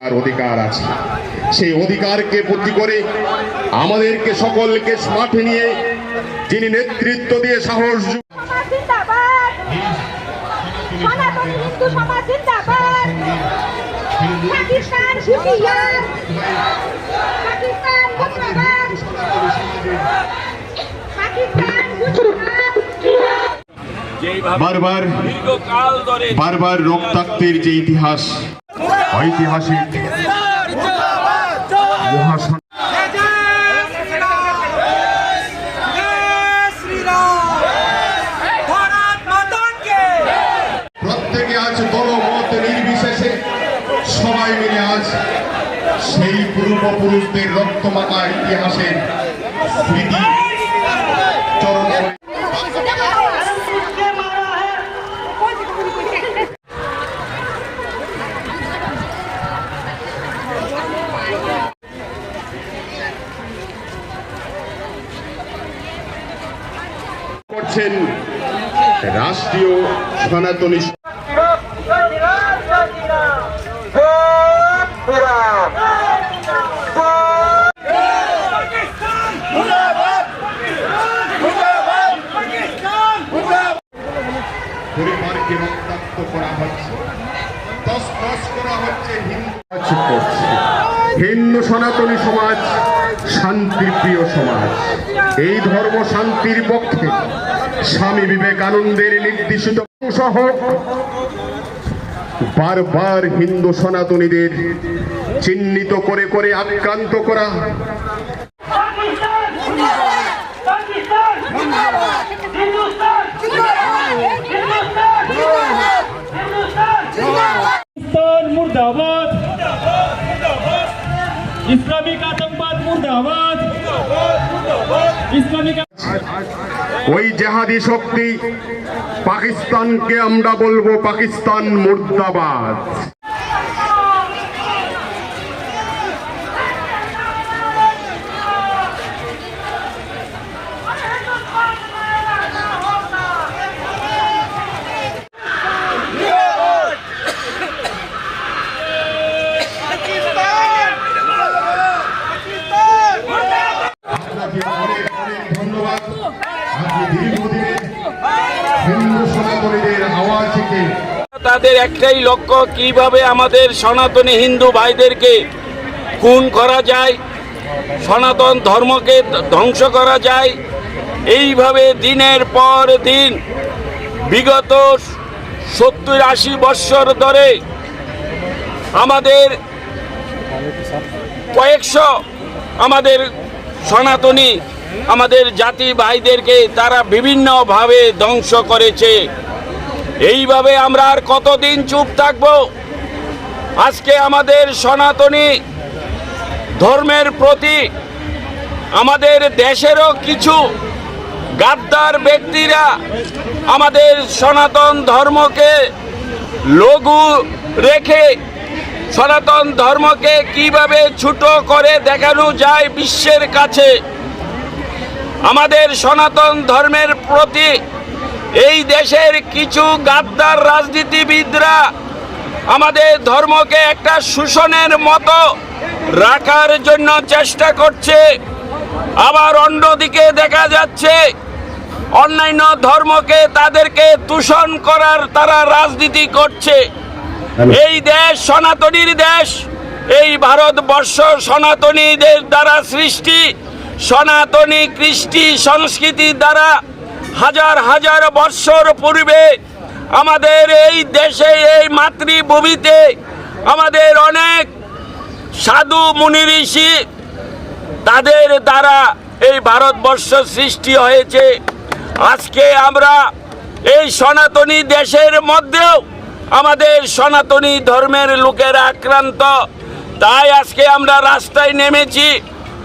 আর অধিকার আছে। সেই অধিকারকে পুঁজি করে আমাদেরকে সকলকে মাঠে নিয়ে যিনি নেতৃত্ব দিয়ে সাহস যুগ- সমাজ জিন্দাবাদ। সনাতন হিন্দু সমাজ জিন্দাবাদ। পাকিস্তান হুঁশিয়ার পাকিস্তান মুর্দাবাদ। পাকিস্তান হুঁশিয়ার বারবার বারবার রক্তাক্তের যে ইতিহাস ঐতিহাসিক মহাসন আজ সবাই মিলে আজ সেই পূর্বপুরুষদের রক্তমাখা ইতিহাসের স্মৃতি করছেন রাষ্ট্রীয় সনাতনী হিন্দু সনাতনী সমাজ শান্তিপ্রিয় সমাজ। এই ধর্ম শান্তির পক্ষে স্বামী বিবেকানন্দের নির্দেশিত সহ বারবার হিন্দু সনাতনীদের চিহ্নিত করে করে আক্রান্ত করা। ইসলামিক আতঙ্কবাদ মুর্দাবাদ। ইসলামিক ওই জেহাদি শক্তি পাকিস্তানকে আমরা বলব পাকিস্তান মুর্দাবাদ আপনাকে অনেক অনেক ধন্যবাদ আপনি তাদের একটাই লক্ষ্য, কীভাবে আমাদের সনাতনী হিন্দু ভাইদেরকে খুন করা যায়, সনাতন ধর্মকে ধ্বংস করা যায়, এইভাবে দিনের পর দিন বিগত সত্তর আশি বৎসর ধরে আমাদের কয়েকশো আমাদের সনাতনী আমাদের জাতি ভাইদেরকে তারা বিভিন্নভাবে ধ্বংস করেছে। এইভাবে আমরা আর কতদিন চুপ থাকব? আজকে আমাদের সনাতনী ধর্মের প্রতি, আমাদের দেশেরও কিছু গাদ্দার ব্যক্তিরা আমাদের সনাতন ধর্মকে লঘু রেখে, সনাতন ধর্মকে কীভাবে ছোট করে দেখানো যায় বিশ্বের কাছে আমাদের সনাতন ধর্মের প্রতি এই দেশের কিছু গাদ্দার রাজনীতিবিদরা আমাদের ধর্মকে একটা শোষণের মতো রাখার জন্য চেষ্টা করছে। আবার অন্যদিকে দেখা যাচ্ছে অন্যান্য ধর্মকে তাদেরকে দূষণ করার তারা রাজনীতি করছে। এই দেশ সনাতনীর দেশ এই ভারতবর্ষ সনাতনীদের দ্বারা সৃষ্টি। সনাতনী কৃষ্টি সংস্কৃতির দ্বারা হাজার হাজার বৎসর পূর্বে আমাদের এই দেশে, এই মাতৃভূমিতে আমাদের অনেক সাধু মুনি ঋষি তাদের দ্বারা এই ভারতবর্ষ সৃষ্টি হয়েছে। আজকে আমরা এই সনাতনী দেশের মধ্যেও আমাদের সনাতনী ধর্মের লোকেরা আক্রান্ত। তাই আজকে আমরা রাস্তায় নেমেছি।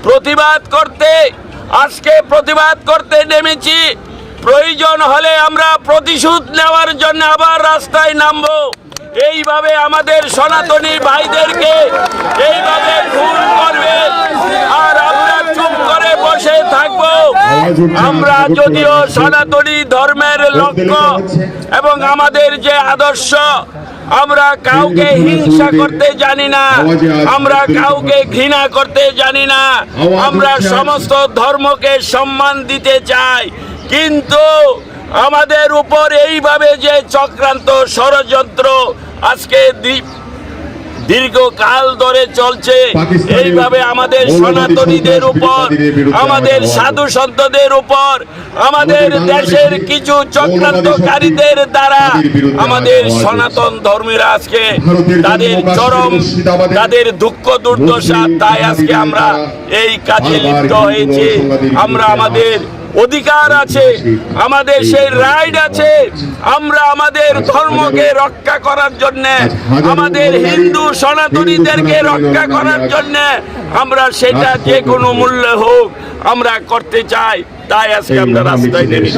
প্রতিবাদ করতে, আজকে প্রতিবাদ করতে নেমেছি। প্রয়োজন হলে আমরা প্রতিশোধ নেওয়ার জন্য আবার রাস্তায় নামবো। এইভাবে আমাদের সনাতনী ভাইদেরকে এইভাবে খুন করবে। আর আমরা চুপ করে বসে থাকব। আমরা যদিও সনাতনী ধর্মের লক্ষ্য এবং আমাদের যে আদর্শ আমরা কাউকে হিংসা করতে জানি না। আমরা কাউকে ঘৃণা করতে জানি না। আমরা সমস্ত ধর্মকে সম্মান দিতে চাই। কিন্তু আমাদের উপর এইভাবে যে চক্রান্ত ষড়যন্ত্র আজকে দীর্ঘকাল ধরে চলছে। এইভাবে আমাদের সনাতনীদের উপর আমাদের সাধু সন্তদের উপর আমাদের দেশের কিছু চক্রান্তকারীদের দ্বারা আমাদের সনাতন ধর্মের আজকে তাদের চরম তাদের দুঃখ দুর্দশা তাই আজকে আমরা এই কাজে লিপ্ত হয়েছি। আমরা আমাদের অধিকার আছে, আমাদের সেই রাইড আছে, আমরা আমাদের ধর্মকে রক্ষা করার জন্য, আমাদের হিন্দু সনাতনীদেরকে রক্ষা করার জন্য আমরা সেটা যে কোনো মূল্যে হোক আমরা করতে চাই, তাই আজকে আমরা রাস্তায় নেমেছি।